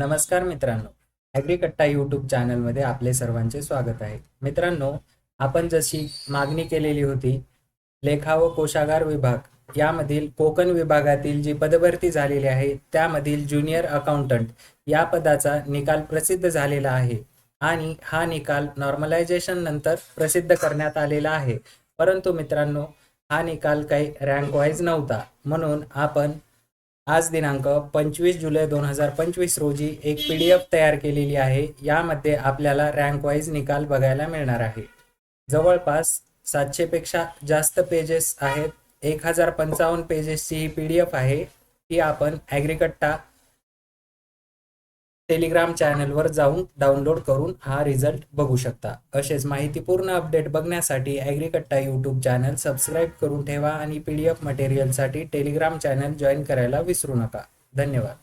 नमस्कार मित्रांनो. ॲग्रिकट्टा यूट्यूब चॅनलमध्ये आपले सर्वांचे स्वागत आहे. मित्रांनो आपण जशी मागणी केलेली होती लेखा व कोशागार विभाग यामधील कोकण विभागातील जी पदभरती झालेली आहे त्यामधील ज्युनियर अकाउंटंट या पदाचा निकाल प्रसिद्ध झालेला आहे आणि हा निकाल नॉर्मलायझेशन नंतर प्रसिद्ध करण्यात आलेला आहे. परंतु मित्रांनो हा निकाल काही रँक वाईज नव्हता. म्हणून आपण आज दिनांक पंचवीस जुलै दोन हजार पंचवीस रोजी एक पी डी एफ तयार केलेली आहे. यामध्ये आपल्याला रँक वाईज निकाल बघायला मिळणार आहे. जवळपास सातशेपेक्षा जास्त पेजेस आहेत. एक हजार पंचावन्न पेजेसची ही पी डी एफ आहे. ती आपण ॲग्रिकट्टा टेलिग्राम चॅनलवर जाऊन डाउनलोड करून हा रिझल्ट बघू शकता. असेच माहितीपूर्ण अपडेट बघण्यासाठी ॲग्रिकट्टा यूट्यूब चॅनल सबस्क्राईब करून ठेवा आणि पी डी एफ मटेरियलसाठी टेलिग्राम चॅनल जॉईन करायला विसरू नका. धन्यवाद.